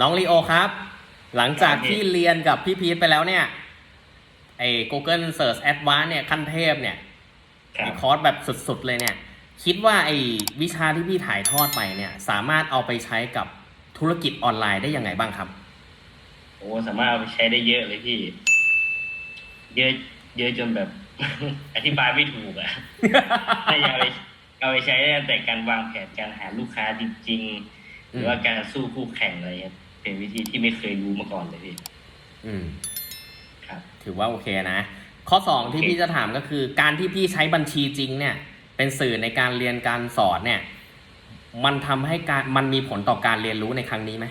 น้องลีโอครับ หลังจากครับพี่ที่เรียนกับพี่พีทไปแล้วเนี่ยไอ้ Google Search Advanced เนี่ยขั้นเทพเนี่ยครัไอ้บคอร์สแบบสุดๆเลยเนี่ย คิดว่าไอ้วิชาที่พี่ถ่ายทอดไปเนี่ย สามารถเอาไปใช้กับธุรกิจออนไลน์ได้ยังไงบ้างครับโอ้สามารถเอาไปใช้ได้เยอะเลยพี่ เยอะ เยอะจนแบบ อธิบายไม่ถูกอะถ้าจะเอาไปเอาไปใช้ได้ตั้งแต่การวางแผนการหาลูกค้าจริง ๆ หรือว่าการสู้คู่แข่งอะไรเงี้ย เป็นวิธีที่ไม่เคยรู้มาก่อนเลยพี่อืมครับ ถือว่าโอเคนะ ข้อสองที่โอเคพี่จะถามก็คือ การที่พี่ใช้บัญชีจริง เนี่ย เป็นสื่อในการเรียนการสอนเนี่ย มันทำให้การมันมีผลต่อการเรียนรู้ในครั้งนี้ไหม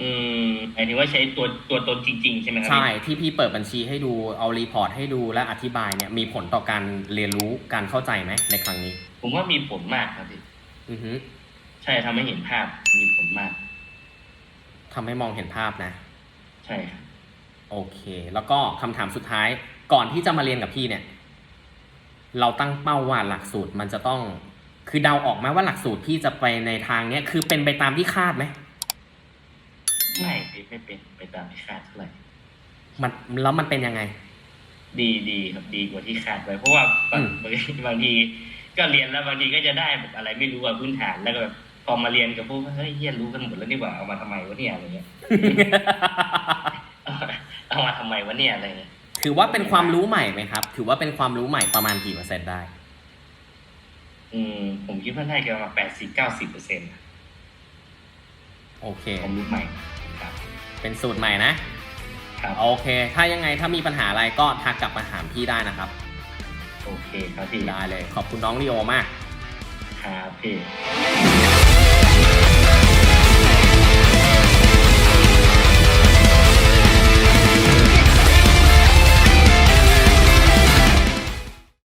อืมหมายถึงว่าใช้ตัวตัวตนจริง ๆ ใช่ไหมครัใช่พี่ที่พี่เปิดบัญชีให้ดูเอารีพอร์ตให้ดูและอธิบายเนี่ย มีผลต่อการเรียนรู้การเข้าใจไหมในครั้งนี้ ผมว่ามีผลมากครับพี่อือฮึใช่ทำให้เห็นภาพมีผลมาก ทำให้มองเห็นภาพนะ ใช่ครับโอเค แล้วก็คำถามสุดท้ายก่อนที่จะมาเรียนกับพี่เนี่ย เราตั้งเป้าว่าหลักสูตรมันจะต้อง คือเดาออกไหมว่าหลักสูตรพี่จะไปในทางเนี้ยคือเป็นไปตามที่คาดไหมไม่พี่ไม่เป็นไปตามที่คาดเท่าไหร่มันแล้วมันเป็นยังไง ดีดีครับดีกว่าที่คาดไว้เพราะว่าบางอืมบางบางทีก็เรียนแล้วบางทีก็จะได้แบบอะไรไม่รู้อะพื้นฐานแล้วก็แบบ พอมาเรียนกับพวกเฮ้ยเฮียรู้กันหมดแล้วนี่หว่าเอามาทำไมวะเนี่ยอะไรเงี้ยเอามาเอามาทำไมวะเนี่ยอะไรเงี้ยถือว่าเป็นความรู้ใหม่ไหมครับ ถือว่าเป็นความรู้ใหม่ประมาณกี่เปอร์เซ็นต์ได้ อืมผมคิดว่าน่าจะประมาณแปดสิบเก้าสิบเปอร์เซ็นต์โอเคความรู้ใหม่ครับ เป็นสูตรใหม่นะครับโอเค ถ้ายังไงถ้ามีปัญหาอะไรก็ทักกลับมาถามพี่ได้นะครับ โอเคครับพี่ได้เลย ขอบคุณน้องลีโอมาก ครับพี่